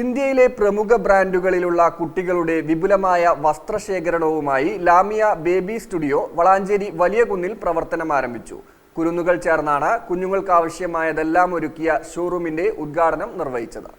ഇന്ത്യയിലെ പ്രമുഖ ബ്രാൻഡുകളിലുള്ള കുട്ടികളുടെ വിപുലമായ വസ്ത്രശേഖരണവുമായി ലാമിയ ബേബി സ്റ്റുഡിയോ വളാഞ്ചേരി വലിയ കുന്നിൽ പ്രവർത്തനം ആരംഭിച്ചു. കുരുന്നുകൾ ചേർന്നാണ് കുഞ്ഞുങ്ങൾക്ക് ആവശ്യമായതെല്ലാം ഒരുക്കിയ ഷോറൂമിന്റെ ഉദ്ഘാടനം നിർവഹിച്ചത്.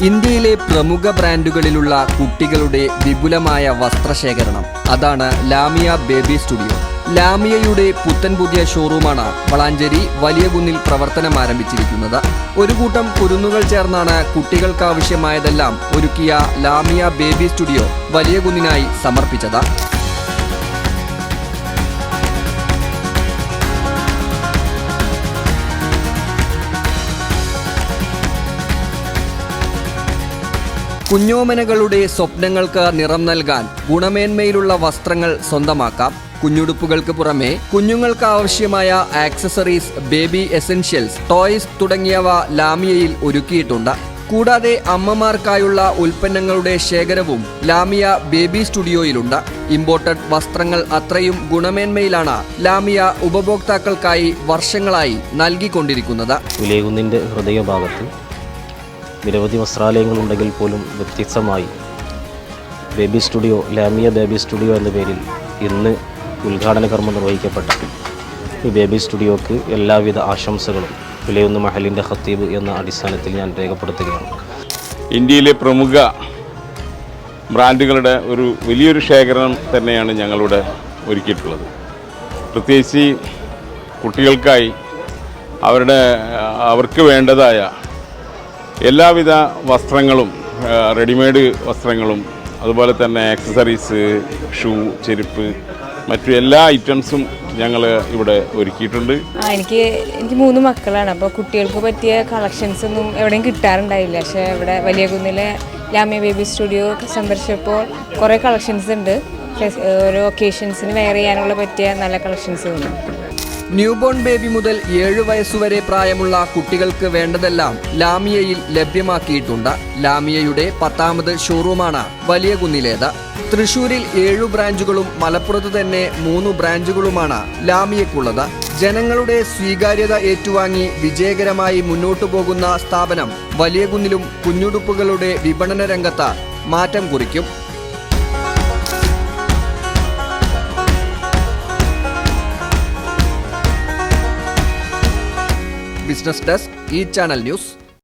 ഇന്ത്യയിലെ പ്രമുഖ ബ്രാൻഡുകളിലുള്ള കുട്ടികളുടെ വിപുലമായ വസ്ത്രശേഖരണം. അതാണ് ലാമിയ ബേബി സ്റ്റുഡിയോ. ലാമിയയുടെ പുത്തൻ പുതിയ ഷോറൂമാണ് വളാഞ്ചേരി വലിയ കുന്നിൽ പ്രവർത്തനം ആരംഭിച്ചിരിക്കുന്നത്. ഒരു കൂട്ടം കുരുന്നുകൾ ചേർന്നാണ് കുട്ടികൾക്കാവശ്യമായതെല്ലാം ഒരുക്കിയ ലാമിയ ബേബി സ്റ്റുഡിയോ വലിയ കുന്നിനായി സമർപ്പിച്ചത്. കുഞ്ഞോമനകളുടെ സ്വപ്നങ്ങൾക്ക് നിറം നൽകാൻ ഗുണമേന്മയിലുള്ള വസ്ത്രങ്ങൾ സ്വന്തമാക്കാം. കുഞ്ഞുടുപ്പുകൾക്ക് പുറമെ കുഞ്ഞുങ്ങൾക്ക് ആവശ്യമായ ആക്സസറീസ് ബേബി എസെൻഷ്യൽസ് ടോയ്സ് തുടങ്ങിയവ ലാമിയയിൽ ഒരുക്കിയിട്ടുണ്ട്. കൂടാതെ അമ്മമാർക്കായുള്ള ഉൽപ്പന്നങ്ങളുടെ ശേഖരവും ലാമിയ ബേബി സ്റ്റുഡിയോയിലുണ്ട്. ഇമ്പോർട്ടഡ് വസ്ത്രങ്ങൾ അത്രയും ഗുണമേന്മയിലാണ് ലാമിയ ഉപഭോക്താക്കൾക്കായി വർഷങ്ങളായി നൽകിക്കൊണ്ടിരിക്കുന്നത്. ഹൃദയഭാഗത്ത് നിരവധി വസ്ത്രാലയങ്ങളുണ്ടെങ്കിൽ പോലും വ്യത്യസ്തമായി. Baby studio Lamiya baby studio എന്ന പേരിൽ ഇന്ന് ഉദ്ഘാടന കർമ്മം നിർവഹിക്കപ്പെട്ടു ഈ ബേബി സ്റ്റുഡിയോക്ക് എല്ലാവിധ ആശംസകളും വിലയൊന്ന് മഹലിന്റെ ഖത്തീബ് എന്ന അടിസ്ഥാനത്തിൽ ഞാൻ രേഖപ്പെടുത്തുകയാണ്. ഇന്ത്യയിലെ പ്രമുഖ ബ്രാൻഡുകളുടെ ഒരു വലിയൊരു ശേഖരണം തന്നെയാണ് ഞങ്ങളിവിടെ ഒരുക്കിയിട്ടുള്ളത്. പ്രത്യേകിച്ച് കുട്ടികൾക്കായി അവരുടെ അവർക്ക് വേണ്ടതായ എല്ലാവിധ വസ്ത്രങ്ങളും റെഡിമെയ്ഡ് വസ്ത്രങ്ങളും അതുപോലെ തന്നെ ആക്സസറീസ് ഷൂ ചെരുപ്പ് മറ്റു എല്ലാ ഐറ്റംസും ഞങ്ങൾ ഇവിടെ ഒരുക്കിയിട്ടുണ്ട്. എനിക്ക് എനിക്ക് മൂന്ന് മക്കളാണ്. അപ്പോൾ കുട്ടികൾക്ക് പറ്റിയ കളക്ഷൻസ് ഒന്നും എവിടെയും കിട്ടാറുണ്ടായില്ല. പക്ഷേ ഇവിടെ വലിയ കുന്നിലെ ലാമ്യ ബേബി സ്റ്റുഡിയോ സന്ദർശിച്ചപ്പോൾ കുറേ കളക്ഷൻസ് ഉണ്ട്. ഓരോ ഒക്കേഷൻസിന് വെയർ ചെയ്യാനുള്ള പറ്റിയ നല്ല കളക്ഷൻസ് ഉണ്ട്. ന്യൂബോൺ ബേബി മുതൽ ഏഴു വയസ്സുവരെ പ്രായമുള്ള കുട്ടികൾക്ക് വേണ്ടതെല്ലാം ലാമിയയിൽ ലഭ്യമാക്കിയിട്ടുണ്ട്. ലാമിയയുടെ പത്താമത് ഷോറൂമാണ് വലിയ കുന്നിലേത്. തൃശൂരിൽ ഏഴു ബ്രാഞ്ചുകളും മലപ്പുറത്ത് തന്നെ മൂന്ന് ബ്രാഞ്ചുകളുമാണ് ലാമിയക്കുള്ളത്. ജനങ്ങളുടെ സ്വീകാര്യത ഏറ്റുവാങ്ങി വിജയകരമായി മുന്നോട്ടു പോകുന്ന സ്ഥാപനം വലിയ കുന്നിലും കുഞ്ഞുടുപ്പുകളുടെ വിപണന രംഗത്ത് മാറ്റം കുറിക്കും. ബിസിനസ് ഡെസ്ക് ഈ ചാനൽ ന്യൂസ്